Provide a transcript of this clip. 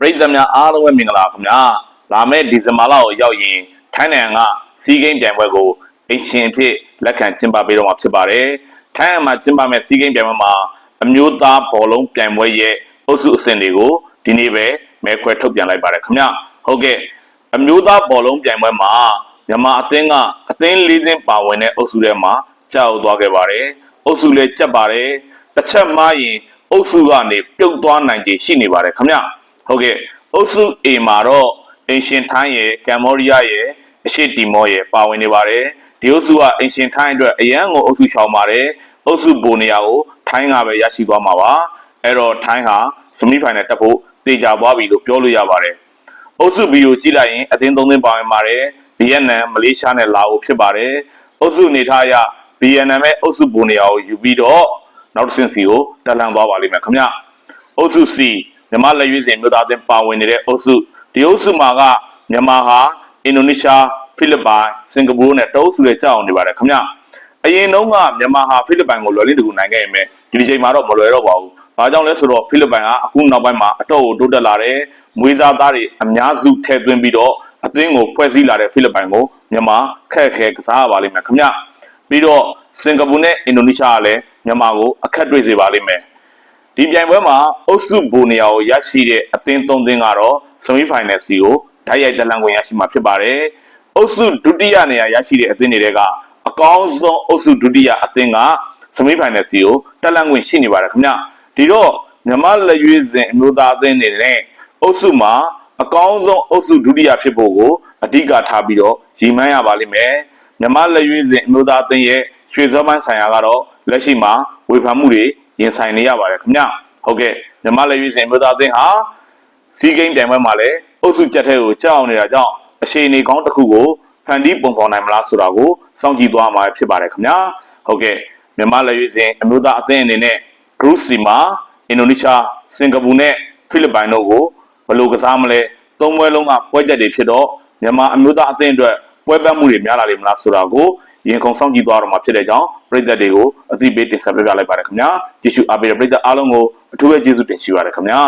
ပရိသတ်များအားလုံးပဲမင်္ဂလာခင်ဗျာလာမယ့်ဒီဇင်ဘာလကိုရောက်ရင်ထိုင်းနိုင်ငံကစီးကိန်းပြိုင်ပွဲကိုအရှင်အဖြစ်လက်ခံကျင်းပပေးတော့မှာဖြစ်ပါတယ်ထိုင်းနိုင်ငံမှာကျင်းပမယ့်စီးကိန်းပြိုင်ပွဲမှာအမျိုးသားဘောလုံးပြိုင်ပွဲရဲ့အုပ်စုအဆင့်တွေကိုဒီနေ့ပဲမဲခွဲထုတ်ပြန်လိုက်ပါတယ်ခင်ဗျာဟုတ်ကဲ့အမျိုးသားဘောလုံးပြိုင်ပွဲမှာမြန်မာအသင်းကအသင်းလေးသင်းပါဝင်တဲ့အုပ်စုထဲမှာကြောက်သွားခဲ့ပါတယ်အုပ်စုလည်းကြက်ပါတယ်တစ်ချက်မှရင်အုပ်စုကနေပြုတ်သွားနိုင်ခြေရှိနေပါတယ်ခင်ဗျာ ဟုတ်ကဲ့အုပ်စု A မှာတော့အင်ရှင်ထိုင်းရယ်ကမ်ဘောဒီးယားရယ်အရှေ့တီမောရယ်ပါဝင်နေပါတယ်ဒီအုပ်စုကအင်ရှင်ထိုင်းအတွက်အရန်ကိုအုပ်စုရှောင်ပါတယ်အုပ်စုဘိုနေရာကိုထိုင်းကပဲရရှိသွားမှာပါအဲ့တော့ထိုင်းဟာစမီဖိုင်နယ်တက်ဖို့တေချာသွားပြီလို့ပြောလို့ရပါတယ်အုပ်စု B ကိုကြည့်လိုက်ရင်အသင်းသုံးသင်းပါဝင်ပါတယ်ဗီယက်နမ်မလေးရှားနဲ့လာအိုဖြစ်ပါတယ်အုပ်စုအနေထားအရဗီယက်နမ်ရဲ့အုပ်စုဘိုနေရာကိုယူပြီးတော့နောက်တစ်ဆင့်စီကိုတက်လှမ်းသွားပါလိမ့်မယ်ခင်ဗျအုပ်စု C မြန်မာလက်ရွေးစင်မြို့သားအသင်းပါဝင်နေတဲ့အုပ်စုဒီအုပ်စုမှာကမြန်မာဟာအင်ဒိုနီးရှားဖိလစ်ပိုင်စင်ကာပူနဲ့တအုပ်စုတွေကြောက်အောင်နေပါတယ်ခင်ဗျအရင်တုန်းကမြန်မာဟာဖိလစ်ပိုင်ကိုလွယ်လင်းတကူနိုင်ခဲ့ရင်ပဲဒီဒီချိန်မှာတော့မလွယ်တော့ပါဘူး။ဘာကြောင့်လဲဆိုတော့ဖိလစ်ပိုင်ကအခုနောက်ပိုင်းမှာအတော့ကိုတိုးတက်လာတယ်။မွေးစားသားတွေအများစုထည့်သွင်းပြီးတော့အသင်းကိုဖွဲ့စည်းလာတဲ့ဖိလစ်ပိုင်ကိုမြန်မာခက်ခဲကစားရပါလိမ့်မယ်ခင်ဗျ။ပြီးတော့စင်ကာပူနဲ့အင်ဒိုနီးရှားကလည်းမြန်မာကိုအခက်တွေ့စေပါလိမ့်မယ်။ ဒီပြိုင်ပွဲမှာအုပ်စုဘူနေရာကိုရရှိတဲ့အသင်း၃သင်းကတော့စမီဖိုင်နယ်စီကိုဓာတ်ရိုက်တလန်ခွင့်ရရှိမှာဖြစ်ပါတယ်။အုပ်စုဒုတိယနေရာရရှိတဲ့အသင်းတွေကအကောင်းဆုံးအုပ်စုဒုတိယအသင်းကစမီဖိုင်နယ်စီကိုတလန်ခွင့်ရှိနေပါတယ်ခင်ဗျ။ဒီတော့မြန်မာလက်ရွေးစင်အမျိုးသားအသင်းတွေနဲ့အုပ်စုမှာအကောင်းဆုံးအုပ်စုဒုတိယဖြစ်ဖို့ကိုအဓိကထားပြီးတော့ရည်မှန်းရပါလိမ့်မယ်။မြန်မာလက်ရွေးစင်အမျိုးသားအသင်းရဲ့ရွှေစောပန်းဆိုင်ရာကတော့လက်ရှိမှာဝေဖန်မှုတွေ ရင်ဆိုင်နေရပါတယ်ခင်ဗျဟုတ်ကဲ့မြမလက်ရွေးစင်မြို့သားအသင်းဟာစီးကိန်းပြိုင်ပွဲမှာလည်းအုပ်စုကြက်ထဲကိုကြောက်အောင်နေတာကြောင့်အရှိန်နေကောင်းတစ်ခုကိုဖန်တီးပုံဖော်နိုင်မလားဆိုတာကိုစောင့်ကြည့်သွားမှာဖြစ်ပါတယ်ခင်ဗျာဟုတ်ကဲ့မြမလက်ရွေးစင်အမျိုးသားအသင်းအနေနဲ့ Group C မှာအင်ဒိုနီးရှားစင်ကာပူနဲ့ဖိလစ်ပိုင်တို့ကိုဘယ်လိုကစားမလဲသုံးပွဲလုံးကပွဲချက်တွေဖြစ်တော့မြန်မာအမျိုးသားအသင်းအတွက်ပွဲပန်းမှုတွေများလာလိမ့်မလားဆိုတာကို ရင်ခုန်စောင့်ကြည့်သွားတော့မှာဖြစ်တဲ့ကြောင့်ပြည်သက်တွေကိုအသိပေးတင်ဆက်ပေးပြလိုက်ပါတယ်ခင်ဗျာကြည့်ရှုအားပေးတဲ့ပြည်သက်အားလုံးကိုအထူးပဲကျေးဇူးတင်ရှိပါတယ်ခင်ဗျာ